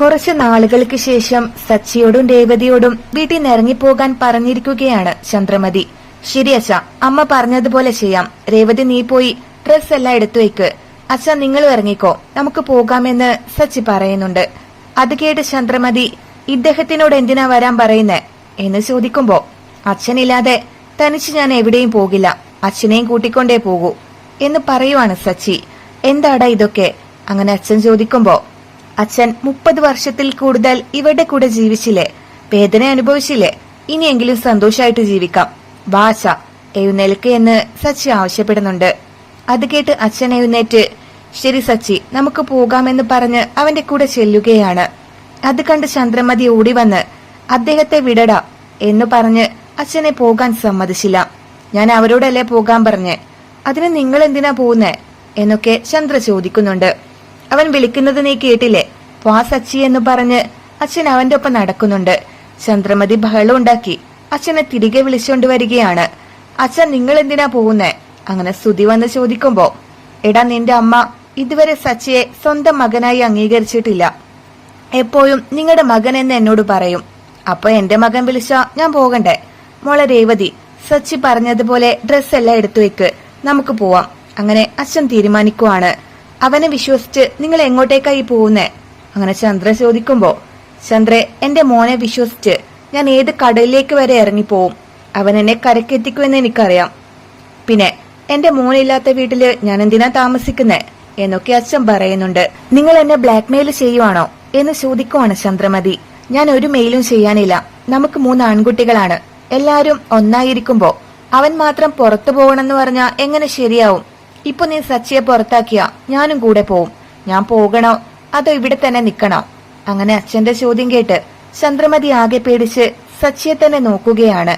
കുറച്ചു നാളുകൾക്ക് ശേഷം സച്ചിയോടും രേവതിയോടും വീട്ടിൽ നിറങ്ങിപ്പോകാൻ പറഞ്ഞിരിക്കുകയാണ് ചന്ദ്രമതി. ശരി അച്ഛ അമ്മ പറഞ്ഞതുപോലെ ചെയ്യാം. രേവതി നീ പോയി ഡ്രസ് എല്ലാം എടുത്തു വെക്ക്. അച്ഛ നിങ്ങൾ ഇറങ്ങിക്കോ. നമുക്ക് പോകാമെന്ന് സച്ചി പറയുന്നുണ്ട്. അത് കേട്ട് ചന്ദ്രമതി ഇദ്ദേഹത്തിനോട് എന്തിനാ വരാൻ പറയുന്നേ? എന്ന് ചോദിക്കുമ്പോ അച്ഛനില്ലാതെ തനിച്ച് ഞാൻ എവിടെയും പോകില്ല. അച്ഛനെയും കൂട്ടിക്കൊണ്ടേ പോകൂ. എന്ന് പറയുവാണ് സച്ചി. എന്താടാ ഇതൊക്കെ? അങ്ങനെ അച്ഛൻ ചോദിക്കുമ്പോ അച്ഛൻ മുപ്പത് വർഷത്തിൽ കൂടുതൽ ഇവരുടെ കൂടെ ജീവിച്ചില്ലേ? വേദന അനുഭവിച്ചില്ലേ? ഇനിയെങ്കിലും സന്തോഷമായിട്ട് ജീവിക്കാം. വാശ എഴുന്നേൽക്ക് എന്ന് സച്ചി ആവശ്യപ്പെടുന്നുണ്ട്. അത് കേട്ട് അച്ഛൻ എഴുന്നേറ്റ് ശരി സച്ചി നമുക്ക് പോകാമെന്ന് പറഞ്ഞ് അവന്റെ കൂടെ ചെല്ലുകയാണ്. അത് കണ്ട് ചന്ദ്രമതി ഓടി വന്ന് അദ്ദേഹത്തെ വിടടാ എന്ന് പറഞ്ഞ് അച്ഛനെ പോകാൻ സമ്മതിച്ചില്ല. ഞാൻ അവരോടല്ലേ പോകാൻ പറഞ്ഞ്? അതിന് നിങ്ങൾ എന്തിനാ പോകുന്നേ എന്നൊക്കെ ചന്ദ്ര ചോദിക്കുന്നുണ്ട്. അവൻ വിളിക്കുന്നത് നീ കേട്ടില്ലേ? വാ സച്ചി എന്ന് പറഞ്ഞ് അച്ഛൻ അവന്റെ ഒപ്പം നടക്കുന്നുണ്ട്. ചന്ദ്രമതി ബഹളം ഉണ്ടാക്കി. അച്ഛനെ തിരികെ വിളിച്ചുകൊണ്ട് വരികയാണ്. അച്ഛൻ നിങ്ങൾ എന്തിനാ പോകുന്നേ അങ്ങനെ സ്തുതി വന്ന് ചോദിക്കുമ്പോ എടാ നിന്റെ അമ്മ ഇതുവരെ സച്ചിയെ സ്വന്തം മകനായി അംഗീകരിച്ചിട്ടില്ല. എപ്പോഴും നിങ്ങളുടെ മകൻ എന്ന് എന്നോട് പറയും. അപ്പൊ എന്റെ മകൻ വിളിച്ച ഞാൻ പോകണ്ടേ? മോളെ രേവതി സച്ചി പറഞ്ഞതുപോലെ ഡ്രസ്സെല്ലാം എടുത്തു വെക്ക്. നമുക്ക് പോവാം. അങ്ങനെ അച്ഛൻ തീരുമാനിക്കുവാണ്. അവനെ വിശ്വസിച്ച് നിങ്ങൾ എങ്ങോട്ടേക്കായി പോകുന്നേ? അങ്ങനെ ചന്ദ്ര ചോദിക്കുമ്പോ ചന്ദ്രെ എന്റെ മോനെ വിശ്വസിച്ച് ഞാൻ ഏത് കടലിലേക്ക് വരെ ഇറങ്ങിപ്പോവും? അവൻ എന്നെ കരക്കെത്തിക്കുമെന്ന് എനിക്കറിയാം. പിന്നെ എന്റെ മോനില്ലാത്ത വീട്ടിൽ ഞാൻ എന്തിനാ താമസിക്കുന്നേ? എന്നൊക്കെ അച്ഛൻ പറയുന്നുണ്ട്. നിങ്ങൾ എന്നെ ബ്ലാക്ക്മെയിൽ ചെയ്യുവാണോ? എന്ന് ചോദിക്കുവാണ് ചന്ദ്രമതി. ഞാൻ ഒരു മെയിലും ചെയ്യാനില്ല. നമുക്ക് മൂന്ന് ആൺകുട്ടികളാണ്. എല്ലാരും ഒന്നായിരിക്കുമ്പോ അവൻ മാത്രം പുറത്തു പോകണമെന്ന് പറഞ്ഞാ എങ്ങനെ ശരിയാവും? ഇപ്പൊ നീ സച്ചിയെ പുറത്താക്കിയ ഞാനും കൂടെ പോവും. ഞാൻ പോകണോ. അതോ ഇവിടെ തന്നെ നിക്കണോ അങ്ങനെ അച്ഛന്റെ ചോദ്യം കേട്ട് ചന്ദ്രമതി ആകെ പേടിച്ച് സച്ചിയെ തന്നെ നോക്കുകയാണ്.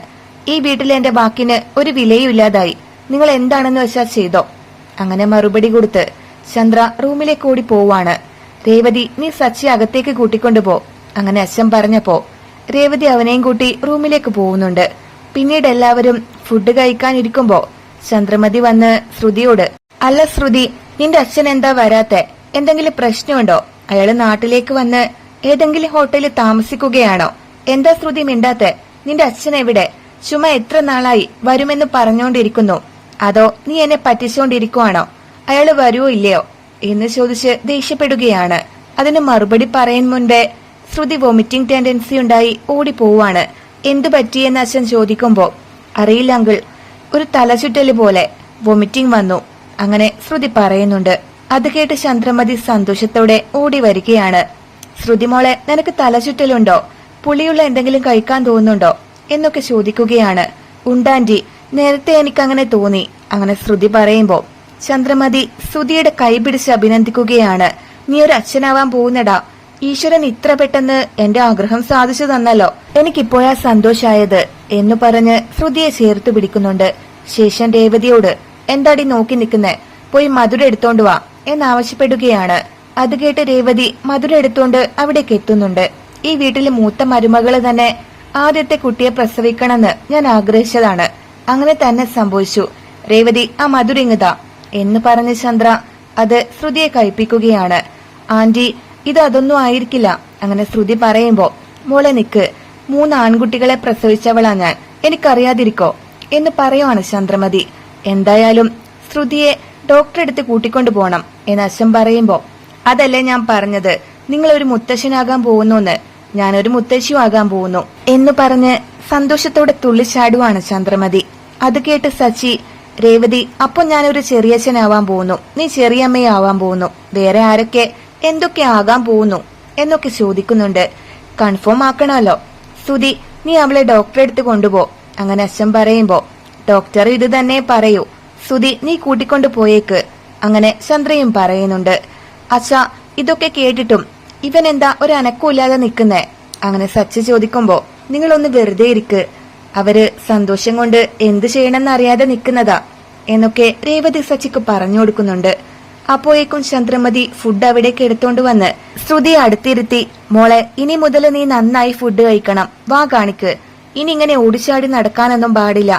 ഈ വീട്ടിലെ എന്റെ വാക്കിന് ഒരു വിലയുമില്ലാതായി നിങ്ങൾ എന്താണെന്ന് വെച്ചാൽ ചെയ്തോ? അങ്ങനെ മറുപടി കൊടുത്ത് ചന്ദ്ര റൂമിലേക്ക് ഓടി പോവാണ്. രേവതി നീ സച്ചി അകത്തേക്ക് കൂട്ടിക്കൊണ്ടുപോ അങ്ങനെ അച്ഛൻ പറഞ്ഞപ്പോ രേവതി അവനെയും കൂട്ടി റൂമിലേക്ക് പോകുന്നുണ്ട്. പിന്നീട് എല്ലാവരും ഫുഡ് കഴിക്കാനിരിക്കുമ്പോ ചന്ദ്രമതി വന്ന് ശ്രുതിയോട് അല്ല ശ്രുതി നിന്റെ അച്ഛൻ എന്താ വരാത്തെ? എന്തെങ്കിലും പ്രശ്നമുണ്ടോ? അയാൾ നാട്ടിലേക്ക് വന്ന് ഏതെങ്കിലും ഹോട്ടലിൽ താമസിക്കുകയാണോ? എന്താ ശ്രുതി മിണ്ടാത്തെ? നിന്റെ അച്ഛൻ എവിടെ? ചുമ എത്ര നാളായി വരുമെന്ന് പറഞ്ഞുകൊണ്ടിരിക്കുന്നു അതോ നീ എന്നെ പറ്റിച്ചുകൊണ്ടിരിക്കുവാണോ അയാൾ വരുവോ ഇല്ലയോ? എന്ന് ചോദിച്ച് ദേഷ്യപ്പെടുകയാണ്. അതിന് മറുപടി പറയാൻ മുൻപേ ശ്രുതി വോമിറ്റിംഗ് ടെൻഡൻസി ഉണ്ടായി ഓടിപ്പോവാണ് എന്തു പറ്റിയെന്ന് അച്ഛൻ ചോദിക്കുമ്പോ? അറിയില്ല അങ്കിൾ. ഒരു തലചുറ്റൽ പോലെ വൊമിറ്റിംഗ് വന്നു. അങ്ങനെ ശ്രുതി പറയുന്നുണ്ട്. അത് കേട്ട് ചന്ദ്രമതി സന്തോഷത്തോടെ ഓടി വരികയാണ്. ശ്രുതി മോളെ നിനക്ക് തലചുറ്റലുണ്ടോ? പുളിയുള്ള എന്തെങ്കിലും കഴിക്കാൻ തോന്നുന്നുണ്ടോ? എന്നൊക്കെ ചോദിക്കുകയാണ്. ഉണ്ടാന്റി നേരത്തെ എനിക്കങ്ങനെ തോന്നി. അങ്ങനെ ശ്രുതി പറയുമ്പോ ചന്ദ്രമതി ശ്രുതിയുടെ കൈ പിടിച്ച് അഭിനന്ദിക്കുകയാണ്. നീ ഒരു അച്ഛനാവാൻ പോകുന്നടാ. ഈശ്വരൻ ഇത്ര പെട്ടെന്ന് എന്റെ ആഗ്രഹം സാധിച്ചു തന്നല്ലോ. എനിക്കിപ്പോഴാ സന്തോഷായത്. എന്ന് പറഞ്ഞ് ശ്രുതിയെ ചേർത്തു പിടിക്കുന്നുണ്ട്. ശേഷം രേവതിയോട് എന്താടി നോക്കി നിൽക്കുന്നേ? പോയി മധുര എടുത്തോണ്ട് വാ എന്നാവശ്യപ്പെടുകയാണ് അത് കേട്ട് രേവതി മധുര എടുത്തോണ്ട് അവിടേക്ക് എത്തുന്നുണ്ട്. ഈ വീട്ടിലെ മൂത്ത മരുമകൾ തന്നെ ആദ്യത്തെ കുട്ടിയെ പ്രസവിക്കണമെന്ന് ഞാൻ ആഗ്രഹിച്ചതാണ്. അങ്ങനെ തന്നെ സംഭവിച്ചു. രേവതി ആ മധുരിങ്ങതാ എന്ന് പറഞ്ഞ ചന്ദ്ര അത് ശ്രുതിയെ കഴിപ്പിക്കുകയാണ്. ആന്റി ഇത് അതൊന്നും ആയിരിക്കില്ല അങ്ങനെ ശ്രുതി പറയുമ്പോ മോളെ നിക്ക് മൂന്ന് ആൺകുട്ടികളെ പ്രസവിച്ചവളാ ഞാൻ. എനിക്കറിയാതിരിക്കോ. എന്ന് പറയുവാണ് ചന്ദ്രമതി. എന്തായാലും ശ്രുതിയെ ഡോക്ടറെ അടുത്ത് കൂട്ടിക്കൊണ്ടു പോണം എന്ന് അച്ഛൻ പറയുമ്പോ അതല്ലേ ഞാൻ പറഞ്ഞത്. നിങ്ങൾ ഒരു മുത്തശ്ശനാകാൻ പോകുന്നു ഞാനൊരു മുത്തശ്ശിയാകാൻ പോകുന്നു. എന്ന് പറഞ്ഞ് സന്തോഷത്തോടെ തുള്ളിച്ചാടുവാണ് ചന്ദ്രമതി. അത് കേട്ട് സച്ചി രേവതി അപ്പൊ ഞാനൊരു ചെറിയച്ഛനാവാൻ പോകുന്നു. നീ ചെറിയമ്മയാവാൻ പോകുന്നു. വേറെ ആരൊക്കെ? എന്തൊക്കെ ആകാൻ പോകുന്നു? എന്നൊക്കെ ചോദിക്കുന്നുണ്ട്. കൺഫേം ആക്കണമല്ലോ. സുതി നീ അവളെ ഡോക്ടറെ അടുത്ത് കൊണ്ടുപോ. അങ്ങനെ അച്ഛൻ പറയുമ്പോ ഡോക്ടർ ഇത് തന്നെ പറയൂ. സുധി നീ കൂട്ടിക്കൊണ്ടു പോയേക്ക്. അങ്ങനെ ചന്ദ്രയും പറയുന്നുണ്ട് അച്ഛ ഇതൊക്കെ കേട്ടിട്ടും ഇവൻ എന്താ ഒരു അനക്കമില്ലാതെ നിൽക്കുന്നേ? അങ്ങനെ സച്ച് ചോദിക്കുമ്പോ നിങ്ങളൊന്ന് വെറുതെ ഇരിക്ക്. അവർ സന്തോഷം കൊണ്ട് എന്തു ചെയ്യണമെന്ന് അറിയാതെ നിൽക്കുന്നതാ. എന്നൊക്കെ രേവതി സച്ചിക്ക് പറഞ്ഞു കൊടുക്കുന്നുണ്ട്. അപ്പോഴേക്കും ചന്ദ്രമതി ഫുഡ് അവിടേക്ക് എടുത്തോണ്ട് വന്ന് ശ്രുതി അടുത്തിരുത്തി മോളെ ഇനി മുതൽ നീ നന്നായി ഫുഡ് കഴിക്കണം. വാ കാണിക്ക്. ഇനി ഇങ്ങനെ ഓടിച്ചാടി നടക്കാനൊന്നും പാടില്ല.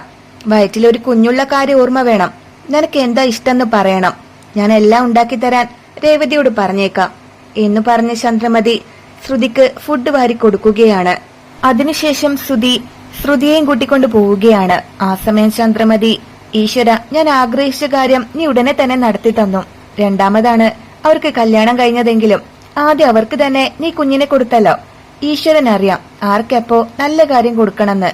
വയറ്റിൽ ഒരു കുഞ്ഞുള്ള കാര്യം ഓർമ്മ വേണം. നിനക്ക് എന്താ ഇഷ്ടമെന്ന് പറയണം. ഞാൻ എല്ലാം ഉണ്ടാക്കി തരാൻ രേവതിയോട് പറഞ്ഞേക്കാം. എന്ന് പറഞ്ഞ ചന്ദ്രമതി ശ്രുതിക്ക് ഫുഡ് വാരി കൊടുക്കുകയാണ്. അതിനുശേഷം ശ്രുതി ശ്രുതിയെയും കൂട്ടിക്കൊണ്ട് പോവുകയാണ്. ആ സമയം ചന്ദ്രമതി ഈശ്വര ഞാൻ ആഗ്രഹിച്ച കാര്യം നീ ഉടനെ തന്നെ നടത്തി തന്നു. രണ്ടാമതാണ് അവർക്ക് കല്യാണം കഴിഞ്ഞതെങ്കിലും ആദ്യം അവർക്ക് തന്നെ നീ കുഞ്ഞിനെ കൊടുത്തല്ലോ. ഈശ്വരൻ അറിയാം ആർക്കെപ്പോ നല്ല കാര്യം കൊടുക്കണമെന്ന്.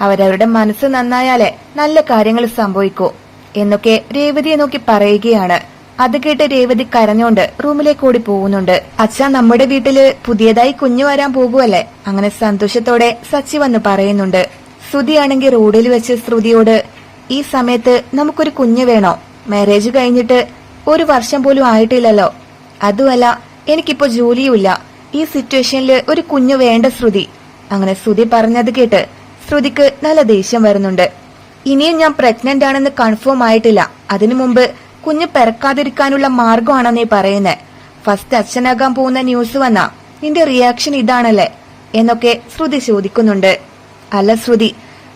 അവരവരുടെ മനസ്സ് നന്നായാലേ നല്ല കാര്യങ്ങൾ സംഭവിക്കൂ എന്നൊക്കെ രേവതിയെ നോക്കി പറയുകയാണ്. അത് കേട്ട് രേവതി കരഞ്ഞോണ്ട് റൂമിലേക്ക് ഓടി പോകുന്നുണ്ട്. അച്ഛ നമ്മുടെ വീട്ടിൽ പുതിയതായി കുഞ്ഞു വരാൻ പോകുമല്ലേ അങ്ങനെ സന്തോഷത്തോടെ സച്ചി വന്ന് പറയുന്നുണ്ട്. ശ്രുതിയാണെങ്കിൽ റോഡിൽ വെച്ച് ശ്രുതിയോട് ഈ സമയത്ത് നമുക്കൊരു കുഞ്ഞു വേണോ? മാരേജ് കഴിഞ്ഞിട്ട് ഒരു വർഷം പോലും ആയിട്ടില്ലല്ലോ. അതുമല്ല എനിക്കിപ്പോ ജോലിയുമില്ല. ഈ സിറ്റുവേഷനിൽ ഒരു കുഞ്ഞു വേണ്ട ശ്രുതി. അങ്ങനെ ശ്രുതി പറഞ്ഞത് കേട്ട് ശ്രുതിക്ക് നല്ല ദേഷ്യം വരുന്നുണ്ട്. ഇനിയും ഞാൻ പ്രഗ്നന്റ് ആണെന്ന് കൺഫേം ആയിട്ടില്ല. അതിനു മുമ്പ് കുഞ്ഞ് പിറക്കാതിരിക്കാനുള്ള മാർഗമാണോ നീ പറയുന്നത് ഫസ്റ്റ് അച്ഛനാകാൻ പോകുന്ന ന്യൂസ് വന്ന നിന്റെ റിയാക്ഷൻ ഇതാണല്ലേ? എന്നൊക്കെ ശ്രുതി ചോദിക്കുന്നുണ്ട്. അല്ല ശ്രുതി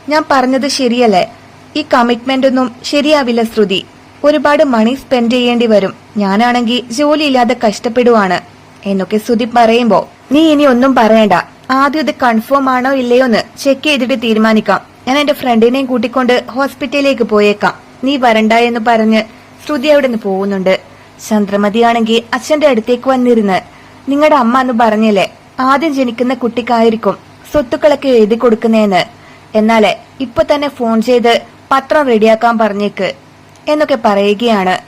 ഞാൻ പറഞ്ഞത് ശരിയല്ലേ? ഈ കമ്മിറ്റ്മെന്റ് ഒന്നും ശരിയാവില്ല ശ്രുതി. ഒരുപാട് മണി സ്പെൻഡ് ചെയ്യേണ്ടി വരും. ഞാനാണെങ്കിൽ ജോലിയില്ലാതെ കഷ്ടപ്പെടുവാണ്. എന്നൊക്കെ സുദീപ് പറയുമ്പോ നീ ഇനി ഒന്നും പറയണ്ട. ആദ്യം ഇത് കൺഫേം ആണോ ഇല്ലയോ എന്ന് ചെക്ക് ചെയ്തിട്ട് തീരുമാനിക്കാം. ഞാൻ എന്റെ ഫ്രണ്ടിനെയും കൂട്ടിക്കൊണ്ട് ഹോസ്പിറ്റലിലേക്ക് പോയേക്കാം. നീ വരണ്ട എന്ന് പറഞ്ഞ് ശ്രുതി അവിടെ നിന്ന് പോകുന്നുണ്ട്. ചന്ദ്രമതിയാണെങ്കിൽ അച്ഛന്റെ അടുത്തേക്ക് വന്നിരുന്ന് നിങ്ങളുടെ അമ്മ എന്ന് പറഞ്ഞല്ലേ ആദ്യം ജനിക്കുന്ന കുട്ടിക്കായിരിക്കും സ്വത്തുക്കളൊക്കെ എഴുതി കൊടുക്കുന്നേന്ന്. എന്നാലേ ഇപ്പൊ തന്നെ ഫോൺ ചെയ്ത് പത്രം റെഡിയാക്കാൻ പറഞ്ഞേക്ക്. എന്നൊക്കെ പറയുകയാണ്.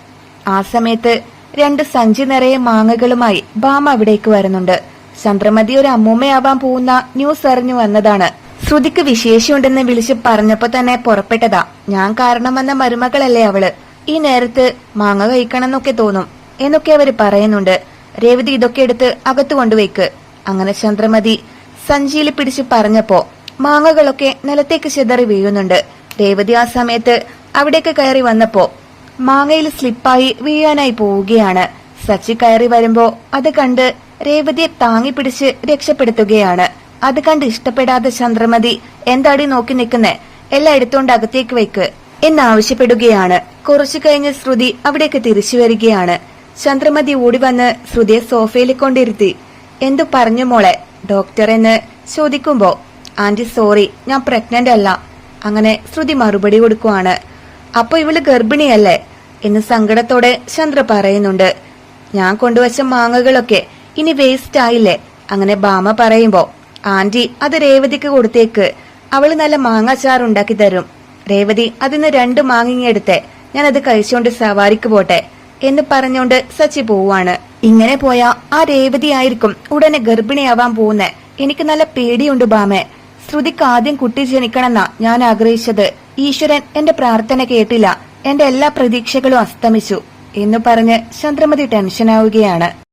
ആ സമയത്ത് രണ്ട് സഞ്ചി നിറയെ മാങ്ങകളുമായി ബാമ അവിടേക്ക് വരുന്നുണ്ട്. ചന്ദ്രമതി ഒരു അമ്മൂമ്മയാവാൻ പോകുന്ന ന്യൂസ് അറിഞ്ഞു വന്നതാണ്. ശ്രുതിക്ക് വിശേഷമുണ്ടെന്ന് വിളിച്ച് പറഞ്ഞപ്പോ തന്നെ പുറപ്പെട്ടതാ. ഞാൻ കാരണം വന്ന മരുമകളല്ലേ അവൾ. ഈ നേരത്ത് മാങ്ങ കഴിക്കണമെന്നൊക്കെ തോന്നും എന്നൊക്കെ അവർ പറയുന്നുണ്ട്. രേവതി ഇതൊക്കെ എടുത്ത് അകത്തു കൊണ്ടുവയ്ക്ക് അങ്ങനെ ചന്ദ്രമതി സഞ്ചിയിൽ പിടിച്ച് പറഞ്ഞപ്പോ മാങ്ങകളൊക്കെ നിലത്തേക്ക് ചിതറി വീഴുന്നുണ്ട്. രേവതി ആ സമയത്ത് അവിടേക്ക് കയറി വന്നപ്പോ മാങ്ങയിൽ സ്ലിപ്പായി വീഴാനായി പോവുകയാണ്. സച്ചി കയറി വരുമ്പോ അത് കണ്ട് രേവതിയെ താങ്ങി പിടിച്ച് രക്ഷപ്പെടുത്തുകയാണ്. അത് കണ്ട് ഇഷ്ടപ്പെടാതെ ചന്ദ്രമതി എന്താടി നോക്കി നിൽക്കുന്നേ? എല്ലാം എടുത്തോണ്ട് അകത്തേക്ക് വെക്ക് എന്നാവശ്യപ്പെടുകയാണ് കുറച്ചു കഴിഞ്ഞ് ശ്രുതി അവിടേക്ക് തിരിച്ചു വരികയാണ്. ചന്ദ്രമതി ഓടി വന്ന് ശ്രുതിയെ സോഫയിൽ കൊണ്ടിരുത്തി. എന്തു പറഞ്ഞു മോളെ? ഡോക്ടർ എന്ന് ചോദിക്കുമ്പോ ആന്റി സോറി ഞാൻ പ്രഗ്നന്റ് അല്ല. അങ്ങനെ ശ്രുതി മറുപടി കൊടുക്കുവാണ്. അപ്പൊ ഇവൾ ഗർഭിണിയല്ലേ? എന്ന് സങ്കടത്തോടെ ചന്ദ്ര പറയുന്നുണ്ട്. ഞാൻ കൊണ്ടുവച്ച മാങ്ങകളൊക്കെ ഇനി വേസ്റ്റ് ആയില്ലേ? അങ്ങനെ ബാമ പറയുമ്പോ ആന്റി അത് രേവതിക്ക് കൊടുത്തേക്ക്. അവൾ നല്ല മാങ്ങാച്ചാർ ഉണ്ടാക്കി തരും. രേവതി അതിന്ന് രണ്ട് മാങ്ങിങ്ങെടുത്തെ ഞാൻ അത് കഴിച്ചുകൊണ്ട് സവാരിക്ക് പോട്ടെ എന്ന് പറഞ്ഞുകൊണ്ട് സച്ചി പോവാണ്. ഇങ്ങനെ പോയാ ആ രേവതി ആയിരിക്കും ഉടനെ ഗർഭിണിയാവാൻ പോകുന്നേ എനിക്ക് നല്ല പേടിയുണ്ട് ബാമേ. ശ്രുതിക്ക് ആദ്യം കുട്ടി ജനിക്കണമെന്നാ ഞാൻ ആഗ്രഹിച്ചത്. ഈശ്വരൻ എന്റെ പ്രാർത്ഥന കേട്ടില്ല. എന്റെ എല്ലാ പ്രതീക്ഷകളും അസ്തമിച്ചു. എന്ന് പറഞ്ഞ് ചന്ദ്രമതി ടെൻഷനാവുകയാണ്.